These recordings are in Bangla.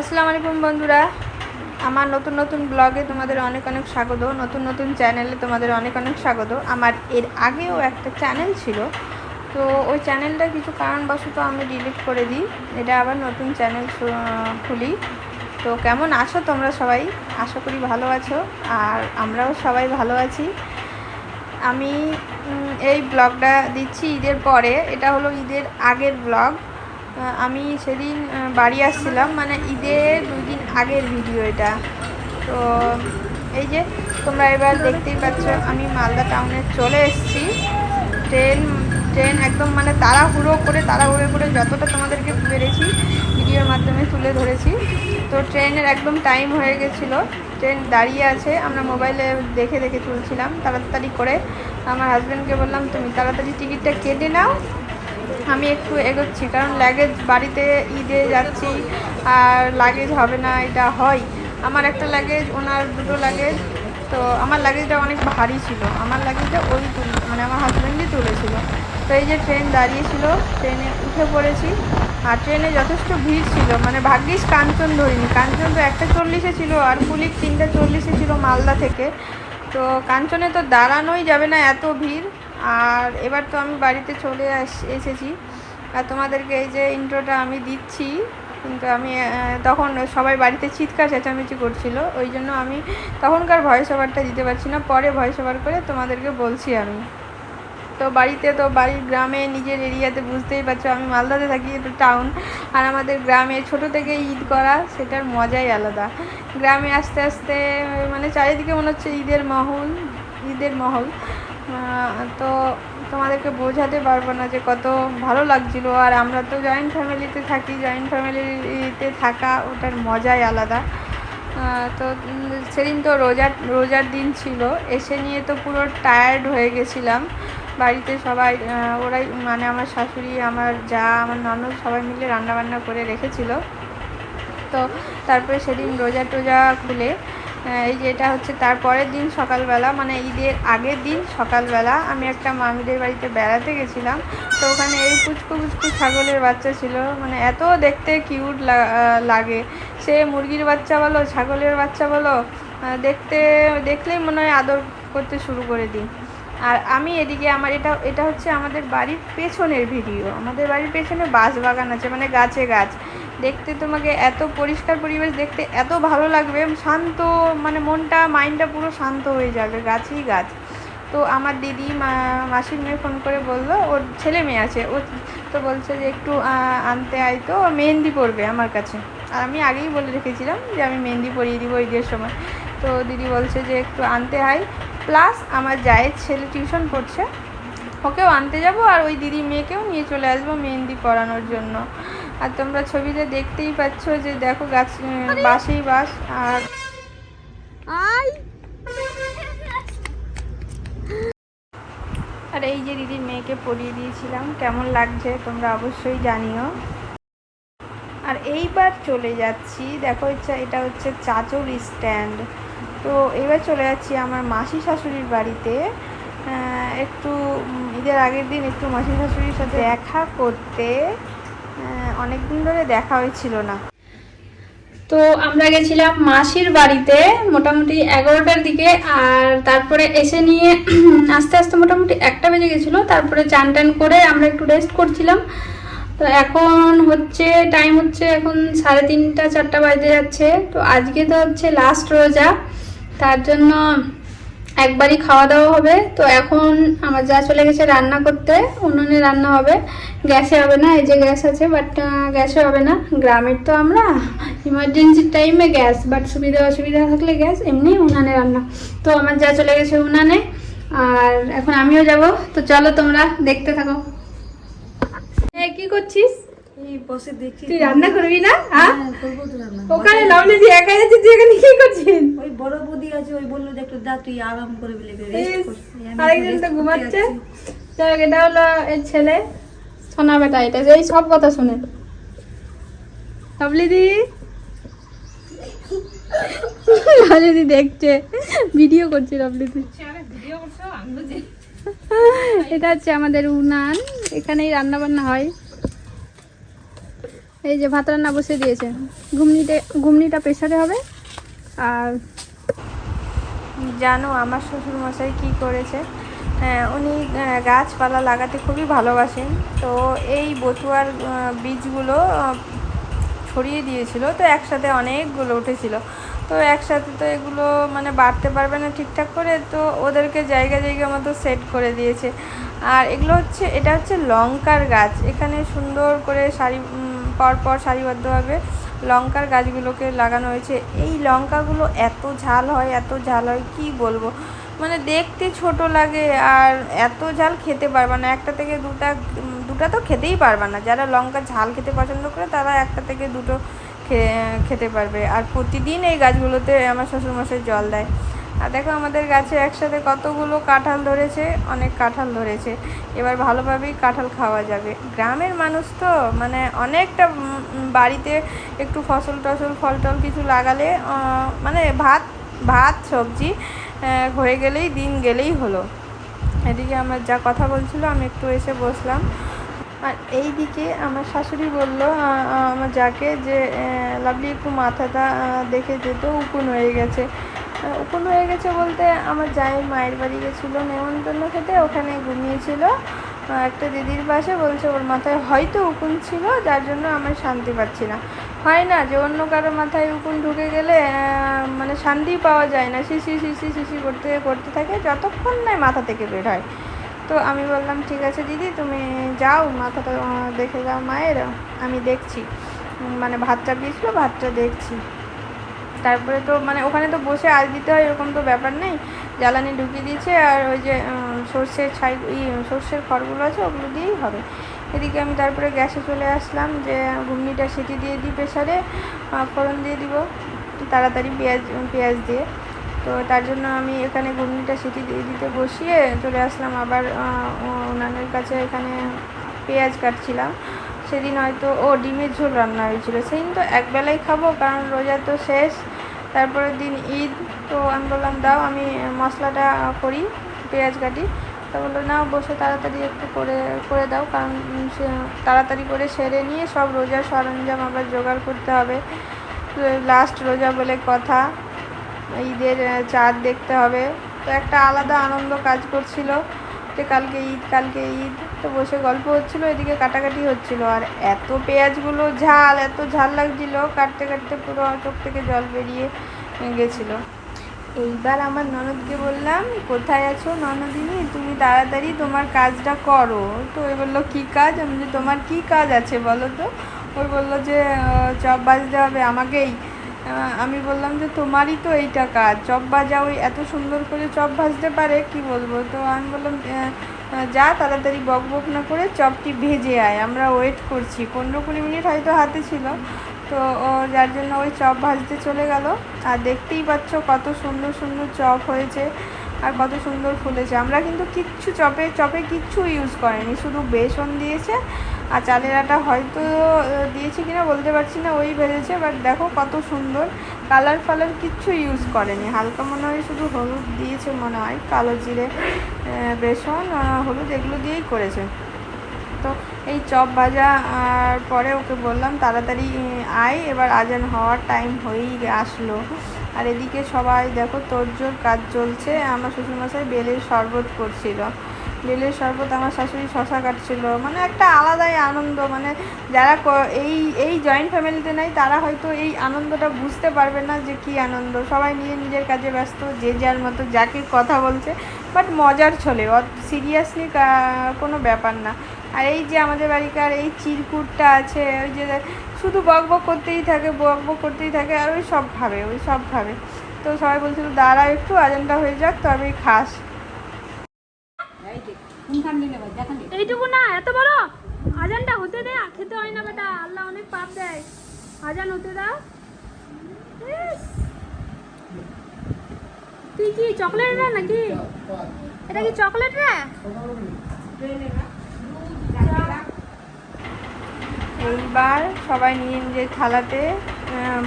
আসসালামু আলাইকুম বন্ধুরা। আমার নতুন নতুন ব্লগে তোমাদের অনেক অনেক স্বাগত। নতুন নতুন চ্যানেলে তোমাদের অনেক অনেক স্বাগত। আমার এর আগেও একটা চ্যানেল ছিল। তো ওই চ্যানেলটা কিছু কারণবশত আমি ডিলিট করে দিই। এটা আবার নতুন চ্যানেল খুলি। তো কেমন আছো তোমরা সবাই? আশা করি ভালো আছো। আর আমরাও সবাই ভালো আছি। আমি এই ব্লগটা দিচ্ছি ঈদের পরে। এটা হলো ঈদের আগের ব্লগ। আমি সেদিন বাড়ি আসছিলাম মানে ঈদের দুই দিন আগের ভিডিও এটা। তো এই যে তোমরা এবার দেখতেই পাচ্ছ, আমি মালদা টাউনে চলে এসেছি। ট্রেন ট্রেন একদম মানে তাড়াহুড়ো করে তাড়াহুড়ো করে যতটা তোমাদেরকে পেরেছি ভিডিওর মাধ্যমে তুলে ধরেছি। তো ট্রেনের একদম টাইম হয়ে গেছিল। ট্রেন দাঁড়িয়ে আছে, আমরা মোবাইলে দেখে দেখে তুলছিলাম, তাড়াতাড়ি করে। আমার হাজব্যান্ডকে বললাম, তুমি তাড়াতাড়ি টিকিটটা কেটে নাও আমি একটু এগোচ্ছি, কারণ লাগেজ বাড়িতে ঈদে যাচ্ছি আর লাগেজ হবে না, এটা হয়। আমার একটা লাগেজ ওনার দুটো লাগেজ তো আমার লাগেজটা অনেক ভারী ছিল। আমার লাগেজটা ওই মানে আমার হাজব্যান্ডই তুলেছিল। তো এই যে ট্রেন দাঁড়িয়েছিল ট্রেনে উঠে পড়েছি। আর ট্রেনে যথেষ্ট ভিড় ছিল। মানে ভাগ্যিস কাঞ্চন ধরিনি কাঞ্চন তো একটা চল্লিশে ছিল আর কুলিক তিনটা চল্লিশে ছিল মালদা থেকে। তো কাঞ্চনে তো দাঁড়ানোই যাবে না এত ভিড়। আর এবার তো আমি বাড়িতে চলে এসেছি। আর তোমাদেরকে এই যে ইন্ট্রোটা আমি দিচ্ছি, কিন্তু আমি তখন সবাই বাড়িতে চিৎকার চেঁচামেচি করছিল, ওই জন্য আমি তখনকার ভয়েস ওভারটা দিতে পারছি না, পরে ভয়েস ওভার করে তোমাদেরকে বলছি আমি। তো বাড়িতে তো বাড়ির গ্রামে, নিজের এরিয়াতে বুঝতেই পারছ, আমি মালদাতে থাকি, এটা টাউন আর আমাদের গ্রামে ছোট থেকে ঈদ করা, সেটার মজাই আলাদা। গ্রামে আস্তে আস্তে মানে চারিদিকে মনে হচ্ছে ঈদের মহল ঈদের মহল। তো তোমাদেরকে বোঝাতে পারব না যে কত ভালো লাগছিল। আর আমরা তো জয়েন্ট ফ্যামিলিতে থাকি জয়েন্ট ফ্যামিলিতে থাকা ওটার মজাই আলাদা। তো সেদিন তো রোজার রোজার দিন ছিল, এসে নিয়ে তো পুরো টায়ার্ড হয়ে গেছিলাম। বাড়িতে সবাই ওরাই মানে আমার শাশুড়ি, আমার যা, আমার ননদ সবাই মিলে রান্না বান্না করে রেখেছিল। তো তারপরে সেদিন রোজা টোজা খুলে এই যে এটা হচ্ছে তারপরের দিন সকালবেলা মানে ঈদের আগের দিন সকালবেলা আমি একটা মামিদের বাড়িতে বেড়াতে গেছিলাম। তো ওখানে এই পুচকু পুচকু ছাগলের বাচ্চা ছিল মানে এত দেখতে কিউট লাগে। সে মুরগির বাচ্চা বলো, ছাগলের বাচ্চা বলো দেখতে, দেখলেই মনে হয় আদর করতে শুরু করে দিই। আর আমি এদিকে আমার এটা এটা হচ্ছে আমাদের বাড়ির পেছনের ভিডিও। আমাদের বাড়ির পেছনে বাঁশ বাগান আছে মানে গাছে গাছ। দেখতে তোমাকে এত পরিষ্কার পরিবেশ দেখতে এত ভালো লাগবে। শান্ত মানে মনটা মাইন্ডটা পুরো শান্ত হয়ে যাবে, গাছই গাছ। তো আমার দিদি মাসির মেয়ে ফোন করে বলল, ওর ছেলে মেয়ে আছে, ও তো বলছে যে একটু আনতে আয় তো মেহেন্দি পরবে আমার কাছে। আর আমি আগেই বলে রেখেছিলাম যে আমি মেহেন্দি পরিয়ে দিব ঈদের সময়। তো দিদি বলছে যে একটু আনতে হয় প্লাস আমার জায়ের ছেলে টিউশন পড়ছে ওকেও আনতে যাব আর ওই দিদি মেয়েকেও নিয়ে চলে আসব মেহেন্দি পরানোর জন্য। আর তোমরা ছবিতে দেখতেই পাচ্ছ যে দেখো গাছ বাসেই বাস আর আর এই যে দিদির মেয়েকে পরিয়ে দিয়েছিলাম কেমন লাগছে তোমরা অবশ্যই জানিও। আর এইবার চলে যাচ্ছি দেখো ইচ্ছা এটা হচ্ছে চাচর স্ট্যান্ড তো এবার চলে যাচ্ছি আমার মাসি শাশুড়ির বাড়িতে। একটু ঈদের আগের দিন একটু মাসি শাশুড়ির সাথে দেখা করতে। অনেক দিন ধরে দেখা হয়েছিল না। তো আমরা গেছিলাম মাসির বাড়িতে মোটামুটি এগারোটার দিকে, আর তারপরে এসে নিয়ে আস্তে আস্তে মোটামুটি একটা বেজে গেছিল। তারপরে চান টান করে আমরা একটু রেস্ট করছিলাম। তো এখন হচ্ছে টাইম হচ্ছে এখন সাড়ে তিনটা, চারটা বাজে যাচ্ছে। তো আজকে তো হচ্ছে লাস্ট রোজা। তার জন্য একবারই খাওয়া দাওয়া হবে। তো এখন আমার যা চলে গেছে রান্না করতে উনুনে রান্না হবে। গ্যাসে হবে না এই যে গ্যাস আছে বাট গ্যাসে হবে না। গ্রামের তো আমরা ইমার্জেন্সির টাইমে গ্যাস বাট সুবিধা অসুবিধা থাকলে গ্যাস এমনি উনানে রান্না। তো আমার যা চলে গেছে উনানে আর এখন আমিও যাব। তো চলো তোমরা দেখতে থাকো। এ, কী করছিস? এই বসে দেখছি তুই রান্না করবি না? হ্যাঁ করব তো রান্না। ওখানে লাউলে যে একা যাচ্ছি তুই এখানে কি করছিস? ওই বড় বৌদি আছে ওই বলল যে একটু দা তুই আরাম করে বলে আরেকজন তো ঘুমাচ্ছে। যাই হোক, এটা হলো এর ছেলে সোনা বেটা এটা এই সব কথা শুনে। লাভলি দি। লাভলি দি দেখছে ভিডিও করছে লাভলি দি। এটা হচ্ছে আমাদের উনান এখানেই রান্না বান্না হয়। এই যে ভাত রান্না বসে দিয়েছে। ঘুমনিতে ঘুমনিটা প্রেশারে হবে। আর জানো আমার শ্বশুর মশাই কী করেছে? হ্যাঁ, উনি গাছপালা লাগাতে খুবই ভালোবাসেন। তো এই বটুয়ার আহ, বীজগুলো ছড়িয়ে দিয়েছিল। তো একসাথে অনেকগুলো উঠেছিল। তো একসাথে তো এগুলো মানে বাড়তে পারবে না ঠিকঠাক করে। তো ওদেরকে জায়গা জায়গা মতো সেট করে দিয়েছে। আর এগুলো হচ্ছে এটা হচ্ছে লঙ্কার গাছ। এখানে সুন্দর করে সারি উম, পর পর সারিবদ্ধভাবে লঙ্কার গাছগুলোকে লাগানো হয়েছে। এই লঙ্কাগুলো এত ঝাল হয় এত ঝাল হয় কি বলব? মানে দেখতে ছোট লাগে আর এত ঝাল খেতে পারবে না। একটা থেকে দুটা দুটা তো খেতেই পারবে না। যারা লঙ্কা ঝাল খেতে পছন্দ করে তারা একটা থেকে দুটো খেতে পারবে। আর প্রতিদিন এই গাছগুলোতে আমার শ্বশুরমশাই জল দেয়। আর দেখো আমাদের গাছে একসাথে কতগুলো কাঁঠাল ধরেছে, অনেক কাঁঠাল ধরেছে। এবার ভালোভাবেই কাঁঠাল খাওয়া যাবে। গ্রামের মানুষ তো মানে অনেকটা বাড়িতে একটু ফসল টসল, ফল টল কিছু লাগালে মানে ভাত ভাত, সবজি হয়ে গেলেই, দিন গেলেই হলো। এদিকে আমার যা কথা বলছিল, আমি একটু এসে বসলাম। আর এই দিকে আমার শাশুড়ি বলল আমার যাকে যে লাভলি একটু মাথাটা দেখে যেত উকুন হয়ে গেছে। উকুন হয়ে গেছে বলতে আমার যাই মায়ের বাড়ি গেছিল নেমন্তন্ন খেতে, ওখানে ঘুমিয়েছিল। একটা দিদির পাশে বলছে ওর মাথায় হয়তো উকুন ছিল, যার জন্য আমার শান্তি পাচ্ছি না। হয় না যে অন্য কারও মাথায় উকুন ঢুকে গেলে মানে শান্তি পাওয়া যায় না, শিশি শিশি শিশি করতে করতে থাকে, যতক্ষণ না মাথা থেকে বের হয়। তো আমি বললাম, ঠিক আছে দিদি, তুমি যাও, মাথাটা দেখে যাও মায়ের, আমি দেখছি। মানে ভাতটা দিয়েছিলো ভাতটা দেখছি। তারপরে তো মানে ওখানে তো বসে আজ দিতে হয় এরকম তো ব্যাপার নেই। জ্বালানি ঢুকিয়ে দিয়েছে আর ওই যে সর্ষের ছাই ই সর্ষের খড়গুলো আছে ওগুলো দিয়েই হবে। এদিকে আমি তারপরে গ্যাসে চলে আসলাম যে ঘুগনিটা সিটি দিয়ে দিই প্রেশারে ফোড়ন দিয়ে দিব তাড়াতাড়ি পেঁয়াজ পেঁয়াজ দিয়ে। তো তার জন্য আমি এখানে ঘুগনিটা সিটি দিয়ে দিতে বসিয়ে চলে আসলাম। আবার আহ, ওনানের কাছে এখানে পেঁয়াজ কাটছিলাম। সেদিন হয়তো ও ডিমের ঝোল রান্না হয়েছিল। সেদিন তো একবেলাই খাব, কারণ রোজা তো শেষ। তারপরের দিন ঈদ, তো আমি বললাম, দাও, আমি মশলাটা করি, পেঁয়াজ কাটি। তা বলল না বসে তাড়াতাড়ি একটু করে করে দাও, কারণ তাড়াতাড়ি করে সেরে নিয়ে সব রোজার সরঞ্জাম আবার জোগাড় করতে হবে। লাস্ট রোজা বলে কথা, ঈদের চাঁদ দেখতে হবে। তো একটা আলাদা আনন্দ কাজ করছিল। যে কালকে ঈদ কালকে ঈদ। তো বসে গল্প হচ্ছিল, এদিকে কাটাকাটি হচ্ছিল। আর এত পেঁয়াজগুলো ঝাল, এত ঝাল লাগছিল, কাটতে কাটতে পুরো চোখ থেকে জল বেরিয়ে গেছিল। এইবার আমার ননদকে বললাম, কোথায় আছো ননদিনী? তুমি তাড়াতাড়ি তোমার কাজটা করো। তো ওই বলল, কী কাজ? আমি যে তোমার কী কাজ আছে বলো তো? ওই বলল যে চপ বাজতে হবে আমাকেই। আমি বললাম যে তোমারই তো এইটা কাজ। চপ ভাজা ওই এত সুন্দর করে চপ ভাজতে পারে, কি বলব? তো আমি বললাম যা, তাড়াতাড়ি বক বক না করে চপটি ভেজে আয়। আমরা ওয়েট করছি। পনেরো কুড়ি মিনিট হয়তো হাতে ছিল। তো ও, যার জন্য ওই চপ ভাজতে চলে গেল। আর দেখতেই পাচ্ছ কত সুন্দর সুন্দর চপ হয়েছে। আর কত সুন্দর ফুলেছে আমরা কিন্তু কিচ্ছু চপে চপে কিচ্ছু ইউজ করেনি, শুধু বেসন দিয়েছে। আর চালের আটা হয়তো দিয়েছে কিনা বলতে পারছি না, ওই ভেজেছে বাট দেখো কত সুন্দর। কালার ফালার কিচ্ছু ইউজ করেনি। হালকা মনে হয় শুধু হলুদ দিয়েছে মনে হয়, কালো জিরে বেসন হলুদ, এগুলো দিয়েই করেছে। তো এই চপ ভাজা, আর পরে ওকে বললাম, তাড়াতাড়ি আয়, এবার আজান হওয়ার টাইম হয়েই আসলো। আর এদিকে সবাই দেখো তোরজোর কাজ চলছে। আমার শ্বশুরমশাই বেলের শরবত করছিল। বেলের শরবত আমার শাশুড়ি শশা কাটছিল। মানে একটা আলাদাই আনন্দ। মানে যারা এই এই জয়েন্ট ফ্যামিলিতে নাই, তারা হয়তো এই আনন্দটা বুঝতে পারবে না যে কী আনন্দ। সবাই নিজের নিজের কাজে ব্যস্ত, যে যার মতো যাকে কথা বলছে। বাট মজার ছলে। সিরিয়াসলি কোনো ব্যাপার না। আর এই যে আমাদের বাড়িকার এই চিরকুটটা আছে, ওই যে শুধু বক বক করতেই থাকে, বক বক করতেই থাকে, আর ওই সব খাবে ওই সব খাবে তো সবাই বলছিল, দাঁড়া একটু, আজানটা হয়ে যাক তবেই খাস। এইটুকু না, এত বড়? আজানটা হতে দে খেতে হয় না বেটা, আল্লাহ অনেক পাপ দেয়। আজান হতে দাও। তুই কি চকলেট রে নাকি? এটা কি চকলেট রে? এইবার সবাই নিয়ে নিজের থালাতে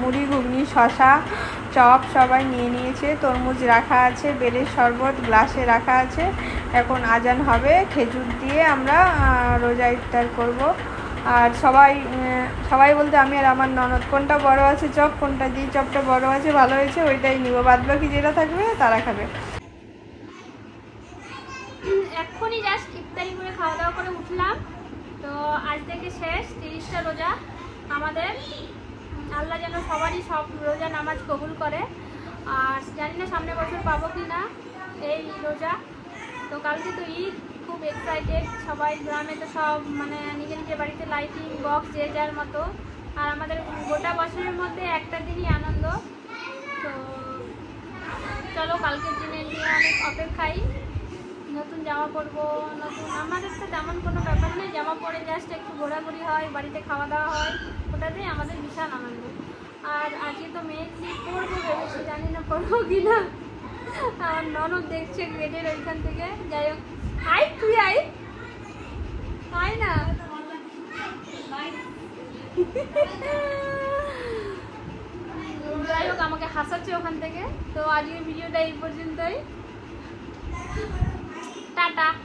মুড়ি, ঘুগনি শশা চপ সবাই নিয়ে নিয়েছে। তরমুজ রাখা আছে বেলের শরবত, গ্লাসে রাখা আছে। এখন আজান হবে, খেজুর দিয়ে আমরা রোজা ইফতার করব। আর সবাই সবাই বলতে আমি আর আমার ননদ, কোনটা বড় আছে চপ, কোনটা যে চপটা বড় আছে, ভালো হয়েছে, ওইটাই নিব। বাদ বাকি যেটা থাকবে, তারা খাবে। এক্ষুনি জাস্ট ইফতারি করে খাওয়া দাওয়া করে উঠলাম। তো আজ থেকে শেষ, তিরিশটা রোজা আমাদের। আল্লাহ যেন সবারই সব রোজা নামাজ কবুল করে। আর জানি না সামনে বছর পাবো কি না এই রোজা। তো কালকে তো ঈদ, খুব এক্সাইটেড সবাই গ্রামে তো সব মানে নিজের নিজের বাড়িতে লাইটিং বক্স যে যার মতো। আর আমাদের গোটা বছরের মধ্যে একটা দিনই আনন্দ। তো চলো, কালকের দিনের নিয়ে অনেক অপেক্ষাই। নতুন জামা পরবো, নতুন আমাদের তো তেমন কোনো ব্যাপার নেই, জামা পরে জাস্ট একটু ঘোরাঘুরি হয়, বাড়িতে খাওয়া দাওয়া হয়, ওটাতেই আমাদের বিশাল আনন্দ। আর আজকে তো মেয়েকে পড়ব ভেবেছি, জানি না পড়ব কি না আমার ননদ দেখছে গেটের ওইখান থেকে, যাই হোক। আই তুই আই আয় না। যাই হোক, আমাকে হাসাচ্ছে ওখান থেকে। তো আজকের ভিডিওটা এই পর্যন্তই। 爸爸